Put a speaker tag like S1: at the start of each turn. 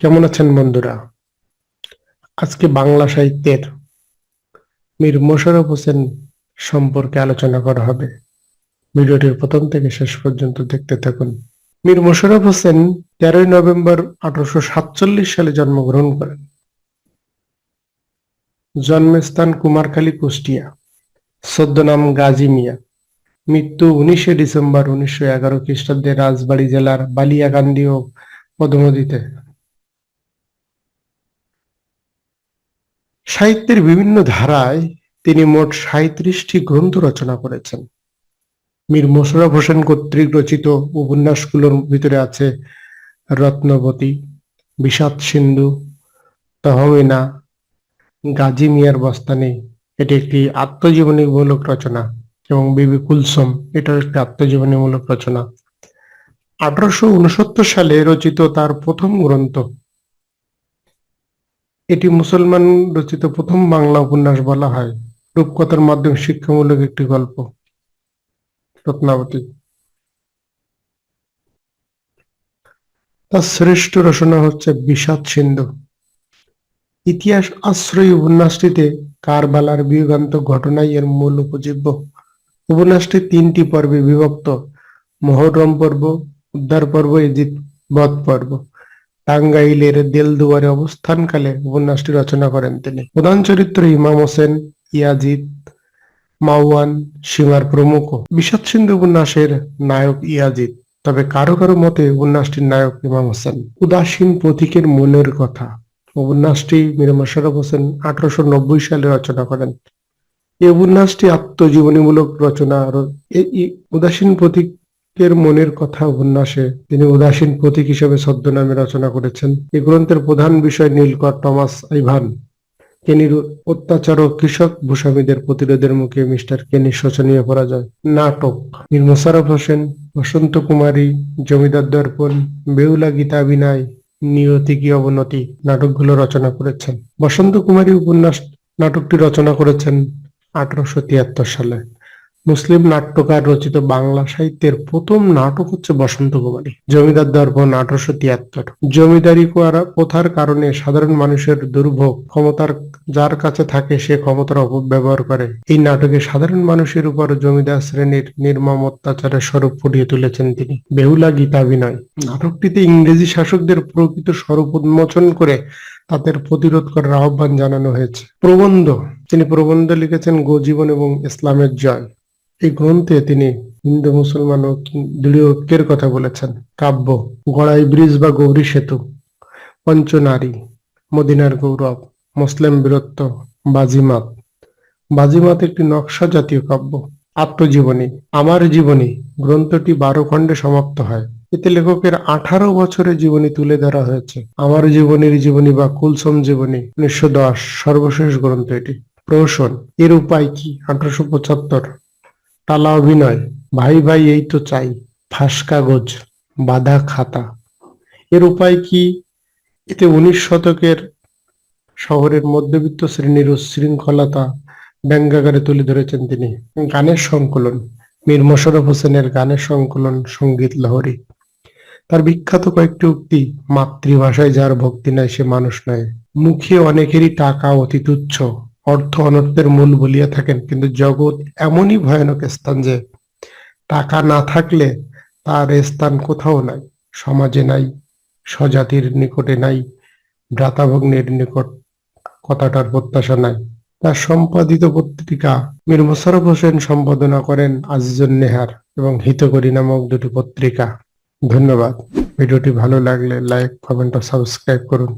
S1: কেমন আছেন বন্ধুরা? আজকে বাংলা সাহিত্যের মীর মোশাররফ হোসেন সম্পর্কে আলোচনা করা হবে। ভিডিওটির প্রথম থেকে শেষ পর্যন্ত দেখতে থাকুন। মীর মোশাররফ হোসেন তেরোই নভেম্বর আঠারোশো সাতচল্লিশ সালে জন্মগ্রহণ করেন। জন্মস্থান কুমারখালী, কুষ্টিয়া। ছদ্মনাম গাজী মিয়া। মৃত্যু উনিশে ডিসেম্বর উনিশশো এগারো খ্রিস্টাব্দে রাজবাড়ী জেলার বালিয়াকান্দি ও পদমদিতে। সাহিত্যের বিভিন্ন ধারায় তিনি মোট সাঁত্রিশটি গ্রন্থ রচনা করেছেন। মীর মোশাররফ হোসেন কর্তৃক রচিত উপন্যাসগুলোর ভিতরে আছে রত্নবতী, বিষাদ সিন্ধু, তহমিনা, গাজী মিয়ার বস্তানি। এটি একটি আত্মজীবনীমূলক রচনা এবং বিবি কুলসম, এটাও একটি আত্মজীবনীমূলক রচনা। আঠারোশো উনসত্তর সালে রচিত তার প্রথম গ্রন্থ এটি মুসলমান রচিত প্রথম বাংলা উপন্যাস বলা হয়। রূপকথার মাধ্যমে শিক্ষামূলক একটি গল্প। রত্নাবতী। তার শ্রেষ্ঠ রচনা হচ্ছে বিষাদ সিন্ধু। ইতিহাস আশ্রয়ী উপন্যাসটিতে কারবালার বিয়োগান্তক ঘটনাই এর মূল উপজীব্য। উপন্যাসটি তিনটি পর্বে বিভক্ত। মহরম পর্ব, উদ্ধার পর্ব এজিদ বধ পর্ব। টাঙ্গাইলের দেলদুয়ারে অবস্থানকালে উপন্যাসটি রচনা করেন তিনি। প্রধান চরিত্র ইমাম হোসেন, ইয়াজিদ, মাওয়ান সীমার প্রমুখ। বিষাদ সিন্ধু উপন্যাসের নায়ক ইয়াজিদ, তবে কারও কারও মতে উপন্যাসটির নায়ক ইমাম হোসেন। উদাসীন প্রতীকের মনের কথা, উপন্যাসটি মীর মোশাররফ হোসেন আঠারোশো নব্বই সালে রচনা করেন। এই উপন্যাসটি আত্মজীবনীমূলক রচনা উদাসীন এই- প্রতীকের মনের কথা উপন্যাসে তিনি উদাসীন প্রতীক হিসেবে ছদ্মনামে রচনা করেছেন। এই গ্রন্থের প্রধান বিষয় নীলকর টমাস আইভান। কেনির অত্যাচার ও কৃষক ভূস্বামীদের প্রতিরোধের মুখে মিস্টার কেনির শোচনীয় পরাজয়। নাটক। মীর মোশাররফ হোসেন, বসন্ত কুমারী, জমিদার দর্পণ, বেউলা গীতা বিনায় নিয়তি কি অবনতি নাটকগুলো রচনা করেছেন। বসন্ত কুমারী উপন্যাস নাটকটি রচনা করেছেন আঠারোশো তিয়াত্তর সালে। মুসলিম নাট্যকার রচিত বাংলা সাহিত্যের প্রথম নাটক হচ্ছে বসন্ত কুমারী। জমিদার দর্পণ আঠারোশো তিয়াত্তর। জমিদারি প্রথার কারণে সাধারণ মানুষের দুর্ভোগ, ক্ষমতার যার কাছে থাকে সে ক্ষমতার অপব্যবহার করে। এই নাটকে সাধারণ মানুষের উপর জমিদার শ্রেণির নির্মম অত্যাচারের স্বরূপ ফুটিয়ে তুলেছেন তিনি। বেহুলা গীতাভিনয়। নাটকটিতে ইংরেজি শাসকদের প্রকৃত স্বরূপ উন্মোচন করে তাদের প্রতিরোধ করার আহ্বান জানানো হয়েছে। প্রবন্ধ। তিনি প্রবন্ধ লিখেছেন গোজীবন এবং ইসলামের জয়। এই গ্রন্থে তিনি হিন্দু, মুসলমান ও দৃঢ় ঐক্যের কথা বলেছেন। কাব্য, গড়াই ব্রিজ বা গৌরী সেতু, পঞ্চনারী, মদিনার গৌরব, মুসলিম বীরত্ব, বাজিমাত। বাজিমাত একটি নকশা জাতীয় কাব্য। আত্মজীবনী, আমার জীবনী, গ্রন্থটি বারো খণ্ডে সমাপ্ত হয়। এতে লেখকের আঠারো বছরের জীবনী তুলে ধরা হয়েছে। আমার জীবনের জীবনী বা কুলসম জীবনী, উনিশশো দশ সর্বশেষ গ্রন্থ এটি। প্রহসন, এর উপায় কি? আঠারোশো পঁচাত্তর। টালা অভিনয়। ভাই ভাই, এই তো চাই। ফাঁস কাগজ, বাধা খাতা। এর উপায় কি? এতে উনিশ শতকের শহরের মধ্যবিত্ত শ্রেণির উচ্ছৃঙ্খলতা ব্যঙ্গাকারে তুলে ধরেছেন তিনি। গানের সংকলন, মীর মোশাররফ হোসেনের গানের সংকলন, সংগীত লহরী। তার বিখ্যাত কয়েকটি উক্তি মাতৃভাষায় যার ভক্তি নাই সে মানুষ নয়। মুখে অনেকেরই টাকা অতি তুচ্ছ অর্থ অনর্থের মূল বলিয়া থাকেন। কিন্তু জগৎ এমনই ভয়ানক স্থান যে, টাকা না থাকলে তার স্থান কোথাও নাই। সমাজে নাই, স্বজাতির নিকটে নাই, ভ্রাতাভগ্নের নিকট কথাটার প্রত্যাশা নাই। তার সম্পাদিত পত্রিকা মীর মোশাররফ হোসেন সম্পাদনা করেন আজিজুল নেহার এবং হিতকরী নামক দুটি পত্রিকা। ধন্যবাদ। ভিডিওটি ভালো লাগলে লাইক, কমেন্ট ও সাবস্ক্রাইব করুন।